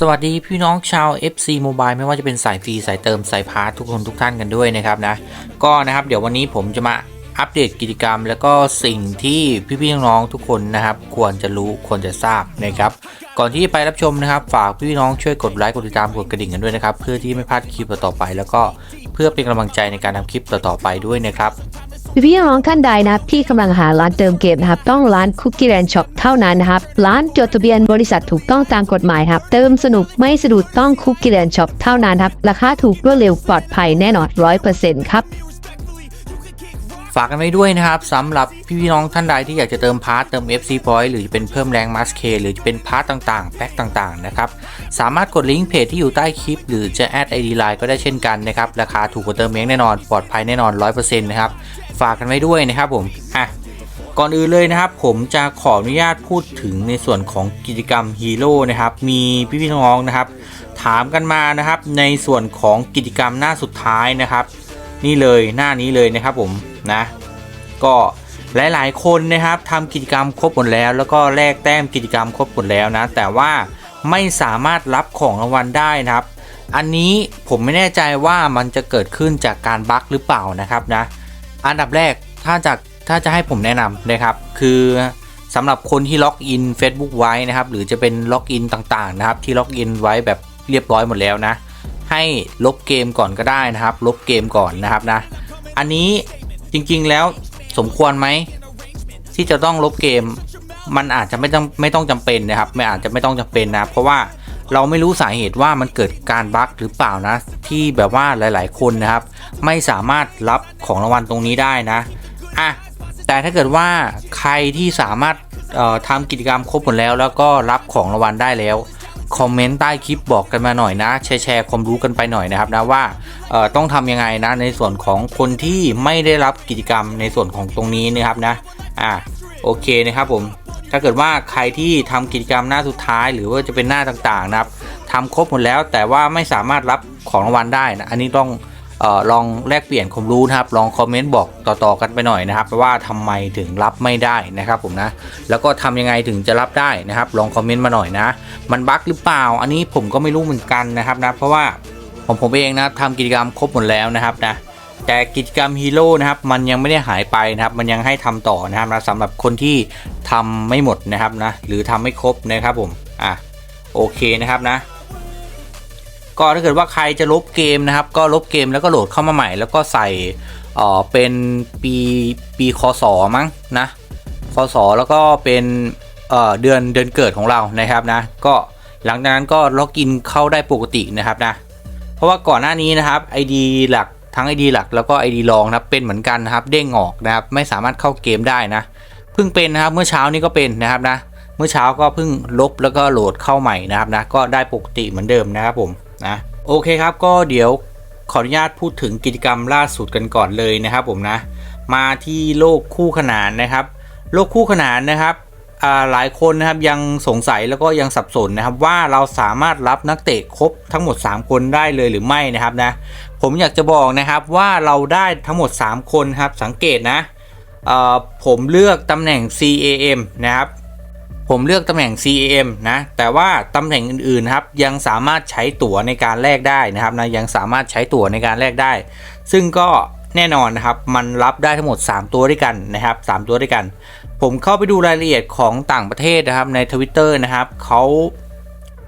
สวัสดีพี่น้องชาว FC Mobile ไม่ว่าจะเป็นสายฟรีสายเติมสายพาร์ททุกคนทุกท่านกันด้วยนะครับนะก็นะครับเดี๋ยววันนี้ผมจะมาอัปเดตกิจกรรม แล้วก็สิ่งที่พี่ๆน้องๆทุกคนนะครับ ควรจะรู้ควรจะทราบนะครับ ก่อนที่ไปรับชมนะครับ ฝากพี่น้องช่วยกดไลค์กดติดตามกดกระดิ่งกันด้วยนะครับ เพื่อที่ไม่พลาดคลิปต่อไป แล้วก็เพื่อเป็นกำลังใจในการทำคลิปต่อๆไปด้วยนะครับ พี่น้องท่านใดนะครับที่กำลังหาร้านเติมเกมนะครับ ต้องร้านคุกกี้แรนช็อปเท่านั้นนะครับ ร้านจดทะเบียนบริษัทถูกต้องตามกฎหมายครับ เติมสนุกไม่สะดุดต้องคุกกี้แรนช็อปเท่านั้นครับ ราคาถูกรวดเร็วปลอดภัยแน่นอนร้อยเปอร์เซ็นต์ครับากกันไว้ด้วยนะครับสำหรับพี่ๆน้องท่านใดที่อยากจะเติมพาร์ทเติม FC Point หรือจะเป็นเพิ่มแรงมัสเคหรือจะเป็นพาร์ทต่างๆ แพ็คต่างๆนะครับสามารถกดลิงก์เพจที่อยู่ใต้คลิป หรือจะแอด ID Line ก็ได้เช่นกันนะครับราคาถูกกว่าเติมเองแน่นอนปลอดภัยแน่นอน 100%นะครับฝากกันไว้ด้วยนะครับผมอะก่อนอื่นเลยนะครับผมจะขออนุญาตพูดถึงในส่วนของกิจกรรมฮีโร่นะครับมีพี่ๆน้องนะครับ ถามกันมานะครับในส่วนของกิจกรรมหน้าสุดท้ายนะครับ นี่เลยหน้านี้เลยนะครับผม นะ ก็หลายๆ คนนะครับทำกิจกรรมครบหมดแล้ว แล้วก็แลกแต้มกิจกรรมครบหมดแล้วนะ แต่ว่าไม่สามารถรับของรางวัลได้นะครับ อันนี้ผมไม่แน่ใจว่ามันจะเกิดขึ้นจากการบั๊กหรือเปล่านะครับนะ อันดับแรกถ้าจะถ้าจะให้ผมแนะนำนะครับ คือสำหรับคนที่ล็อกอิน Facebook ไว้นะครับ หรือจะเป็นล็อกอินต่างๆนะครับ ที่ล็อกอินไว้แบบเรียบร้อยหมดแล้วนะ ให้ลบเกมก่อนก็ได้นะครับ ลบเกมก่อนนะครับนะ อันนี้ จริง ๆ แล้วสมควรไหมที่จะต้องลบเกม มันอาจจะไม่ต้องไม่ต้องจำเป็นนะครับ ไม่อาจจะไม่ต้องจำเป็นนะเพราะว่าเราไม่รู้สาเหตุว่ามันเกิดการบั๊กหรือเปล่านะ ที่แบบว่าหลาย ๆ คนนะครับ ไม่สามารถรับของรางวัลตรงนี้ได้นะอะแต่ถ้าเกิดว่าใครที่สามารถทำกิจกรรมครบหมดแล้ว แล้วก็รับของรางวัลได้แล้ว คอมเมนต์ใต้คลิปบอกกันมาหน่อยนะ แชร์แชร์ความรู้กันไปหน่อยนะครับนะว่าต้องทำยังไงนะในส่วนของคนที่ไม่ได้รับกิจกรรมในส่วนของตรงนี้นะครับนะอ่าโอเคนะครับผมถ้าเกิดว่าใครที่ทำกิจกรรมหน้าสุดท้าย หรือว่าจะเป็นหน้าต่างๆนะครับทำครบหมดแล้วแต่ว่าไม่สามารถรับของรางวัลได้นะอันนี้ต้อง ออลองแลกเปลี่ยนความรู้นะครับ ลองคอมเมนต์บอกต่อๆกันไปหน่อยนะครับว่าทำไมถึงรับไม่ได้นะครับผมนะ แล้วก็ทำยังไงถึงจะรับได้นะครับ ลองคอมเมนต์มาหน่อยนะ มันบั๊กหรือเปล่า อันนี้ผมก็ไม่รู้เหมือนกันนะครับนะ เพราะว่าผมผมเองนะทำกิจกรรมครบหมดแล้วนะครับนะแต่กิจกรรมฮีโร่นะครับมันยังไม่ได้หายไปนะครับ มันยังให้ทำต่อนะครับนะสำหรับคนที่ทำไม่หมดนะครับนะหรือทำไม่ครบนะครับผมอะโอเคนะครับนะ ก็ถ้าเกิดว่าใครจะลบเกมนะครับ ก็ลบเกมแล้วก็โหลดเข้ามาใหม่ แล้วก็ใส่เอ่อเป็นปีปีคศมั้งนะคศแล้วก็เป็นเอ่อเดือนเดือนเกิดของเรานะครับนะ ก็หลังจากนั้นก็ล็อกอินเข้าได้ปกตินะครับนะ เพราะว่าก่อนหน้านี้นะครับ ID หลักทั้ง ID หลักแล้วก็ ID รองนะครับเป็นเหมือนกันนะครับ เด้งออกนะครับ ไม่สามารถเข้าเกมได้นะเพิ่งเป็นนะครับเมื่อเช้านี้ก็เป็นนะครับนะเมื่อเช้าก็เพิ่งลบแล้วก็โหลดเข้าใหม่นะครับนะก็ได้ปกติเหมือนเดิมนะครับผม นะโอเคครับก็เดี๋ยวขออนุญาตพูดถึงกิจกรรมล่าสุดกันก่อนเลยนะครับผมนะมาที่โลกคู่ขนานนะครับ โลกคู่ขนานนะครับหลายคนนะครับยังสงสัยแล้วก็ยังสับสนนะครับว่าเราสามารถรับนักเตะครบทั้งหมด 3 คนได้เลยหรือไม่นะครับนะผมอยากจะบอกนะครับว่าเราได้ทั้งหมด 3 คนครับสังเกตนะผมเลือกตำแหน่ง CAM นะครับ ผมเลือกตำแหน่ง CAM นะ แต่ว่าตำแหน่งอื่นๆครับยังสามารถใช้ตั๋วในการแลกได้นะครับนะยังสามารถใช้ตั๋วในการแลกได้ ซึ่งก็แน่นอนนะครับ มันรับได้ทั้งหมด 3 ตัวด้วยกันนะครับ 3 ตัวด้วยกัน ผมเข้าไปดูรายละเอียดของต่างประเทศนะครับใน Twitter นะครับเขา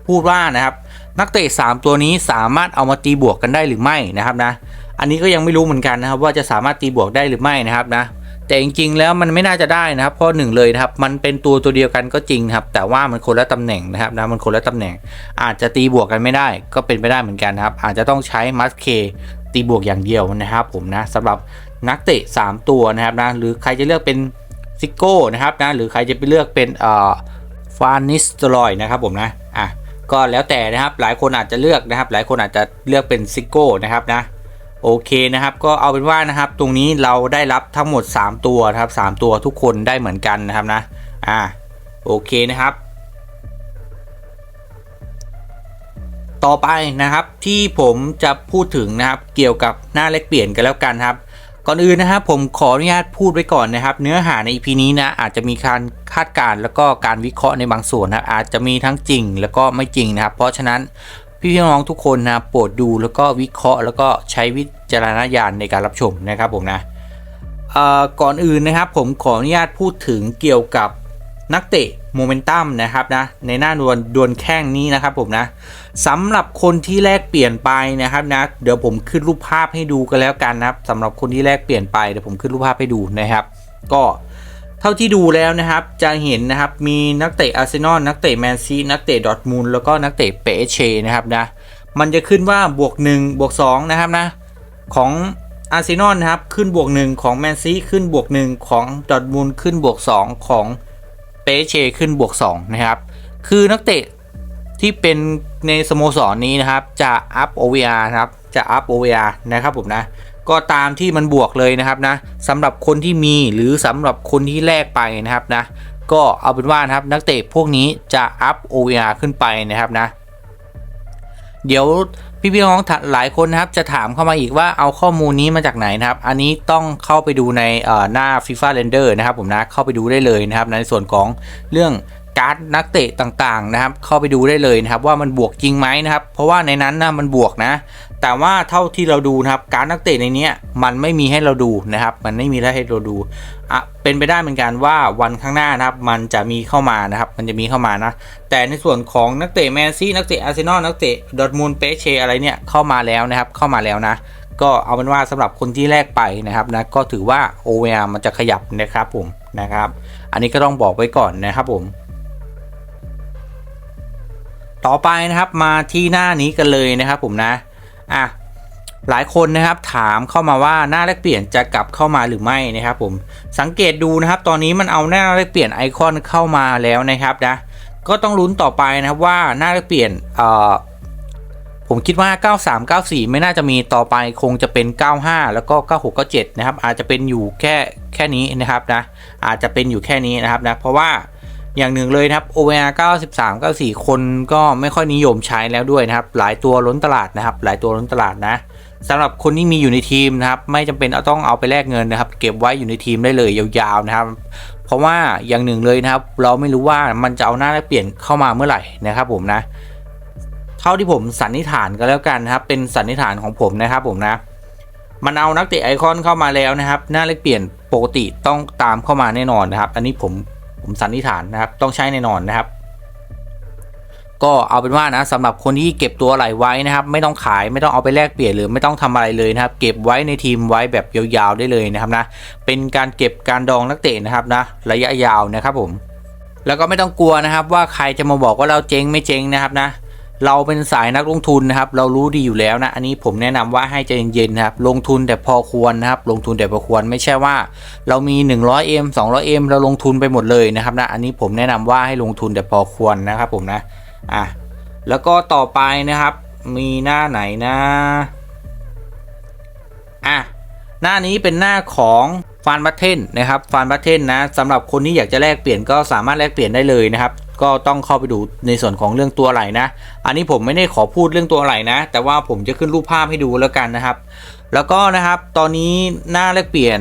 พูดว่านะครับนักเตะ3 ตัวนี้สามารถเอามาตีบวกกันได้หรือไม่นะครับนะอันนี้ก็ยังไม่รู้เหมือนกันนะครับว่าจะสามารถตีบวกได้หรือไม่นะครับนะ แต่จริงๆแล้วมันไม่น่าจะได้นะครับ เพราะหนึ่งเลยนะครับ มันเป็นตัวตัวเดียวกันก็จริงครับ แต่ว่ามันคนละตำแหน่งนะครับนะมันคนละตำแหน่ง อาจจะตีบวกกันไม่ได้ ก็เป็นไปได้เหมือนกันนะครับ อาจจะต้องใช้มัสเคตีบวกอย่างเดียวนะครับ ผมนะสำหรับนักเตะ 3 ตัวนะครับนะหรือใครจะเลือกเป็นซิโก้นะครับนะหรือใครจะไปเลือกเป็นเอ่อฟานิสตรอยนะครับผมนะอะก็แล้วแต่นะครับหลายคนอาจจะเลือกนะครับ หลายคนอาจจะเลือกเป็นซิโก้นะครับนะ โอเคนะครับก็เอาเป็นว่านะครับตรงนี้เราได้รับทั้งหมด 3 ตัวนะครับ3ตัวทุกคนได้เหมือนกันนะครับนะอ่าโอเคนะครับ ต่อไปนะครับที่ผมจะพูดถึงนะครับเกี่ยวกับหน้าเลขเปลี่ยนกันแล้วกันครับ ก่อนอื่นนะครับผมขออนุญาตพูดไว้ก่อนนะครับ เนื้อหาใน EP นี้นะอาจจะมีการคาดการณ์แล้วก็การวิเคราะห์ในบางส่วนนะอาจจะมีทั้งจริงแล้วก็ไม่จริงนะครับ เพราะฉะนั้น พี่พี่น้องทุกคนนะโปรดดูแล้วก็วิเคราะห์แล้วก็ใช้วิจารณญาณในการรับชมนะครับผมนะก่อนอื่นนะครับผมขออนุญาตพูดถึงเกี่ยวกับนักเตะโมเมนตัมนะครับนะในหน้าดวลดวลแข้งนี้นะครับผมนะสำหรับคนที่แลกเปลี่ยนไปนะครับนะเดี๋ยวผมขึ้นรูปภาพให้ดูกันแล้วกันนะครับสำหรับคนที่แลกเปลี่ยนไปเดี๋ยวผมขึ้นรูปภาพให้ดูนะครับ ก็ เท่าที่ดูแล้วนะครับ จะเห็นนะครับ มีนักเตะอาร์เซนอลนักเตะแมนซีนักเตะดอทมูลแล้วก็นักเตะเปเชนะครับนะ มันจะขึ้นว่าบวก1บวก2นะครับนะ ของอาร์เซนอลนะครับ ขึ้นบวก 1 ของแมนซีขึ้นบวก 1 ของดอทมูลขึ้นบวก 2 ของเปเชขึ้นบวก2นะครับ คือนักเตะที่เป็นในสโมสรนี้นะครับ จะอัพ OVR นะครับ จะอัพ OVR นะครับผมนะ ก็ตามที่มันบวกเลยนะครับนะสำหรับคนที่มีหรือสำหรับคนที่แลกไปนะครับนะก็เอาเป็นว่านะครับนักเตะพวกนี้จะอัพ OVR ขึ้นไปนะครับนะ เดี๋ยวพี่พี่น้องๆหลายคนนะครับจะถามเข้ามาอีกว่าเอาข้อมูลนี้มาจากไหนนะครับ อันนี้ต้องเข้าไปดูในหน้า FIFA Render นะครับผมนะเข้าไปดูได้เลยนะครับในส่วนของเรื่อง การ์ดนักเตะต่างๆนะครับ เข้าไปดูได้เลยนะครับว่ามันบวกจริงไหมนะครับ เพราะว่าในนั้นนะมันบวกนะ แต่ว่าเท่าที่เราดูนะครับการดนักเตะในนี้มันไม่มีให้เราดูนะครับ มันไม่มีให้เราดูอะเป็นไปได้เหมือนกันว่าวันข้างหน้านะครับ มันจะมีเข้ามานะครับ มันจะมีเข้ามานะ แต่ในส่วนของนักเตะแมนซีนักเตะอาร์เซนอลนักเตะดอทมูลเปเชอะไรเนี่ยเข้ามาแล้วนะครับ เข้ามาแล้วนะก็เอาเป็นว่าสำหรับคนที่แลกไปนะครับนะก็ถือว่า OVR มันจะขยับนะครับผมนะครับ อันนี้ก็ต้องบอกไว้ก่อนนะครับผม ต่อไปนะครับมาที่หน้านี้กันเลยนะครับผมนะอะหลายคนนะครับถามเข้ามาว่าหน้าแลกเปลี่ยนจะกลับเข้ามาหรือไม่นะครับผมสังเกตดูนะครับ ตอนนี้มันเอาหน้าแลกเปลี่ยนไอคอนเข้ามาแล้วนะครับนะก็ต้องลุ้นต่อไปนะครับว่าหน้าแลกเปลี่ยนเอ่อผมคิดว่า 93 94 ไม่น่าจะมีต่อไปคงจะเป็น 95 แล้วก็ 96 97 นะครับ อาจจะเป็นอยู่แค่แค่นี้นะครับนะอาจจะเป็นอยู่แค่นี้นะครับนะเพราะว่า อย่างหนึ่งเลยนะครับ OVR 93 94 คนก็ไม่ค่อยนิยมใช้แล้วด้วยนะครับ หลายตัวล้นตลาดนะครับ หลายตัวล้นตลาดนะสำหรับคนที่มีอยู่ในทีมนะครับ ไม่จำเป็นเอาต้องเอาไปแลกเงินนะครับ เก็บไว้อยู่ในทีมได้เลยยาวๆนะครับ เพราะว่าอย่างหนึ่งเลยนะครับ เราไม่รู้ว่ามันจะเอาหน้าแลกเปลี่ยนเข้ามาเมื่อไหร่นะครับ ผมนะ เท่าที่ผมสันนิษฐานก็แล้วกันนะครับ เป็นสันนิษฐานของผมนะครับ ผมนะมันเอานักเตะไอคอนเข้ามาแล้วนะครับ หน้าแลกเปลี่ยนปกติต้องตามเข้ามาแน่นอนนะครับ อันนี้ผม ผมสันนิษฐานนะครับ ต้องใช้แน่นอนนะครับ ก็เอาเป็นว่านะสำหรับคนที่เก็บตัวอะไรไว้นะครับ ไม่ต้องขายไม่ต้องเอาไปแลกเปลี่ยนหรือไม่ต้องทำอะไรเลยนะครับ เก็บไว้ในทีมไว้แบบยาวๆได้เลยนะครับนะเป็นการเก็บการดองนักเตะนะครับนะระยะยาวนะครับผมแล้วก็ไม่ต้องกลัวนะครับว่าใครจะมาบอกว่าเราเจ๊งไม่เจ๊งนะครับนะ เราเป็นสายนักลงทุนนะครับ เรารู้ดีอยู่แล้วนะ อันนี้ผมแนะนำว่าให้ใจเย็นๆนะครับ ลงทุนแต่พอควรนะครับ ลงทุนแต่พอควรไม่ใช่ว่า เรามี 100M 200M เราลงทุนไปหมดเลยนะครับนะ อันนี้ผมแนะนำว่าให้ลงทุนแต่พอควรนะครับผมนะ อะ แล้วก็ต่อไปนะครับ มีหน้าไหนนะ อะ หน้านี้เป็นหน้าของฟานบัตเทนนะครับ ฟานบัตเทนนะสำหรับคนที่อยากจะแลกเปลี่ยนก็สามารถแลกเปลี่ยนได้เลยนะครับ ก็ต้องเข้าไปดูในส่วนของเรื่องตัวไหลนะ อันนี้ผมไม่ได้ขอพูดเรื่องตัวไหลนะ แต่ว่าผมจะขึ้นรูปภาพให้ดูแล้วกันนะครับ แล้วก็นะครับตอนนี้หน้าแลกเปลี่ยน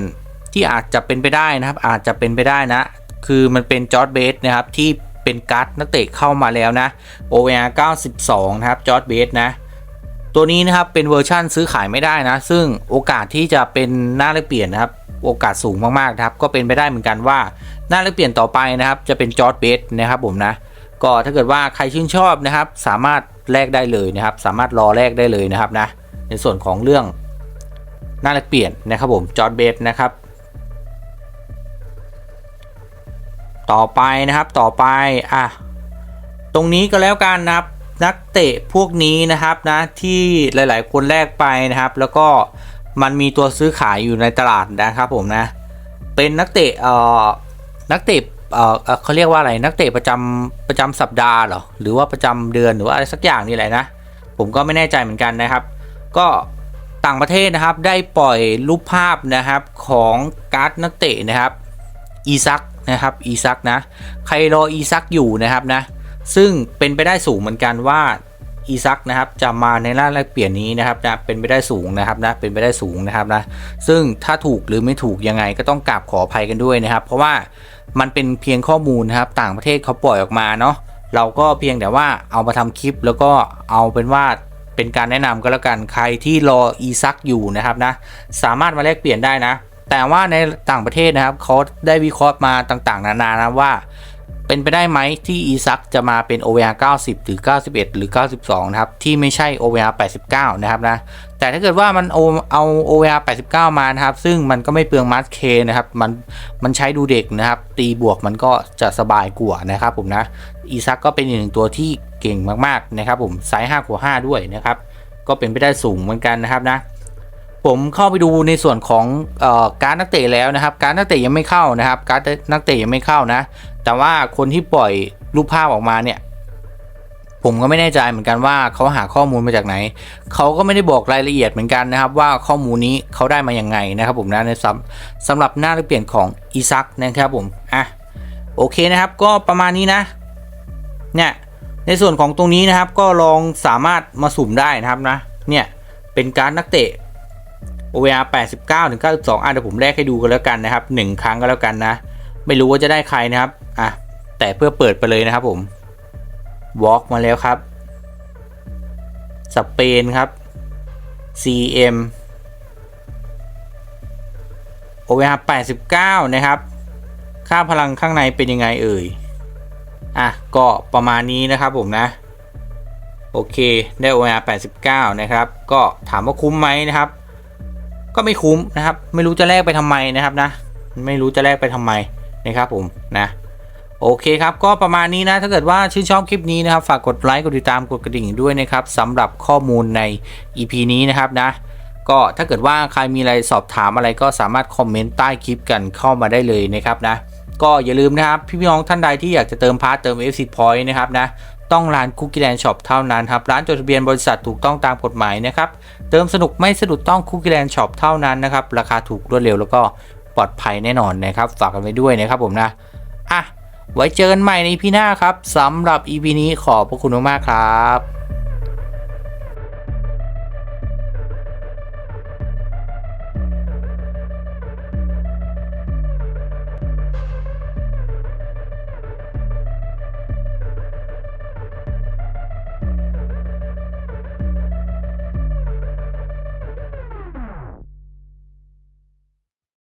ที่อาจจะเป็นไปได้นะครับ อาจจะเป็นไปได้นะ คือมันเป็นจอร์ดเบสนะครับที่เป็นการ์ดนักเตะเข้ามาแล้วนะ OVR 92 นะครับจอร์ดเบสนะตัวนี้นะครับเป็นเวอร์ชั่นซื้อขายไม่ได้นะ ซึ่งโอกาสที่จะเป็นหน้าแลกเปลี่ยนนะครับ โอกาสสูงมากๆนะครับ ก็เป็นไปได้เหมือนกันว่า หน้าแลกเปลี่ยนต่อไปนะครับ จะเป็นจอร์ดเบสนะครับผมนะก็ถ้าเกิดว่าใครชื่นชอบนะครับ สามารถแลกได้เลยนะครับ สามารถรอแลกได้เลยนะครับนะในส่วนของเรื่องหน้าแลกเปลี่ยนนะครับผมจอร์ดเบสนะครับต่อไปนะครับต่อไปอะตรงนี้ก็แล้วกันนะครับนักเตะพวกนี้นะครับนะที่หลายๆ คนแลกไปนะครับ แล้วก็มันมีตัวซื้อขายอยู่ในตลาดนะครับผมนะเป็นนักเตะเอ่อ นักเตะเออเขาเรียกว่าอะไรนักเตะประจำประจำสัปดาห์เหรอหรือว่าประจำเดือนหรือว่าอะไรสักอย่างนี่แหละนะ ผมก็ไม่แน่ใจเหมือนกันนะครับ ก็ต่างประเทศนะครับได้ปล่อยรูปภาพนะครับของการ์ดนักเตะนะครับอีซักนะครับอีซักนะใครรออีซักอยู่นะครับนะซึ่งเป็นไปได้สูงเหมือนกันว่า อีซักนะครับจะมาในร้านแลกเปลี่ยนนี้นะครับนะเป็นไปได้สูงนะครับนะเป็นไปได้สูงนะครับนะซึ่งถ้าถูกหรือไม่ถูกยังไงก็ต้องกราบขออภัยกันด้วยนะครับ เพราะว่ามันเป็นเพียงข้อมูลนะครับต่างประเทศเขาปล่อยออกมาเนาะเราก็เพียงแต่ว่าเอามาทำคลิปแล้วก็เอาเป็นว่าเป็นการแนะนำก็แล้วกันใครที่รออีซักอยู่นะครับนะสามารถมาแลกเปลี่ยนได้นะ แต่ว่าในต่างประเทศนะครับเขาได้วิเคราะห์มาต่างๆ นานานะว่า เป็นไปได้ไหมที่อีซักจะมาเป็น OVR 90 หรือ 91 หรือ 92 นะครับ ที่ไม่ใช่ OVR 89 นะครับนะ แต่ถ้าเกิดว่ามันเอาเอา OVR 89 มานะครับ ซึ่งมันก็ไม่เปลืองมัสเคนะครับ มันมันใช้ดูเด็กนะครับ ตีบวกมันก็จะสบายกว่านะครับผมนะอีซักก็เป็นอีกหนึ่งตัวที่เก่งมากๆนะครับผมไซส์5กว่า5ด้วยนะครับ ก็เป็นไปได้สูงเหมือนกันนะครับนะ ผมเข้าไปดูในส่วนของออการนักเตะแล้วนะครับ การนักเตะยังไม่เข้านะครับ การนักเตะยังไม่เข้านะ แต่ว่าคนที่ปล่อยรูปภาพออกมาเนี่ย ผมก็ไม่แน่ใจเหมือนกันว่าเขาหาข้อมูลมาจากไหน เขาก็ไม่ได้บอกรายละเอียดเหมือนกันนะครับ ว่าข้อมูลนี้เขาได้มาอย่างไงนะครับ ผมนะในสำสำหรับหน้าเปลี่ยนของอีซักนะครับผมอะโอเคนะครับ ก็ประมาณนี้นะเนี่ยในส่วนของตรงนี้นะครับก็ลองสามารถมาสุ่มได้นะครับนะเนี่ยเป็นการนักเตะ OVR 89ถึง92อะเดี๋ยวผมแลกให้ดูกันแล้วกันนะครับ 1 ครั้งก็แล้วกันนะ ไม่รู้ว่าจะได้ใครนะครับอะแต่เพื่อเปิดไปเลยนะครับผม Walk มาแล้วครับ สเปนครับ CM OVR 89 นะครับ ค่าพลังข้างในเป็นยังไงเอ่ย อะ ก็ประมาณนี้นะครับผมนะ โอเค ได้ OVR 89 นะครับ ก็ถามว่าคุ้มไหมนะครับ ก็ไม่คุ้มนะครับ ไม่รู้จะแลกไปทำไมนะครับนะ ไม่รู้จะแลกไปทำไมนะครับผมนะโอเคครับ ก็ประมาณนี้นะ ถ้าเกิดว่าชื่นชอบคลิปนี้นะครับ ฝากกดไลค์ กดติดตาม กดกระดิ่งด้วยนะครับสำหรับข้อมูลใน EP นี้นะครับนะ ก็ถ้าเกิดว่าใครมีอะไรสอบถามอะไรก็สามารถคอมเมนต์ใต้คลิปกันเข้ามาได้เลยนะครับนะ ก็อย่าลืมนะครับ พี่น้องท่านใดที่อยากจะเติมพาร์ทเติม FC Point นะครับนะ ต้องร้านคุกกี้แลนด์ช็อปเท่านั้นครับ ร้านจดทะเบียนบริษัทถูกต้องตามกฎหมายนะครับ เติมสนุกไม่สะดุดต้องคุกกี้แลนด์ช็อปเท่านั้นนะครับ ราคาถูกรวดเร็วแล้วก็ปลอดภัยแน่นอนนะครับ ฝากกันไว้ด้วยนะครับผมนะ อะ ไว้เจอกันใหม่ในพี่หน้าครับสำหรับ EP นี้ขอบพระคุณมากๆครับ